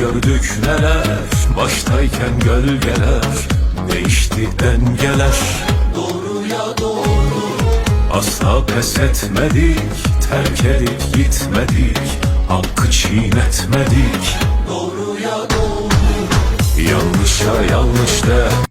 gördük neler Baştayken gölgeler Değişti dengeler. Doğruya doğru Asla pes etmedik Terk edip gitmedik Hakkı çiğnetmedik. Doğruya doğru Yanlışa yanlış de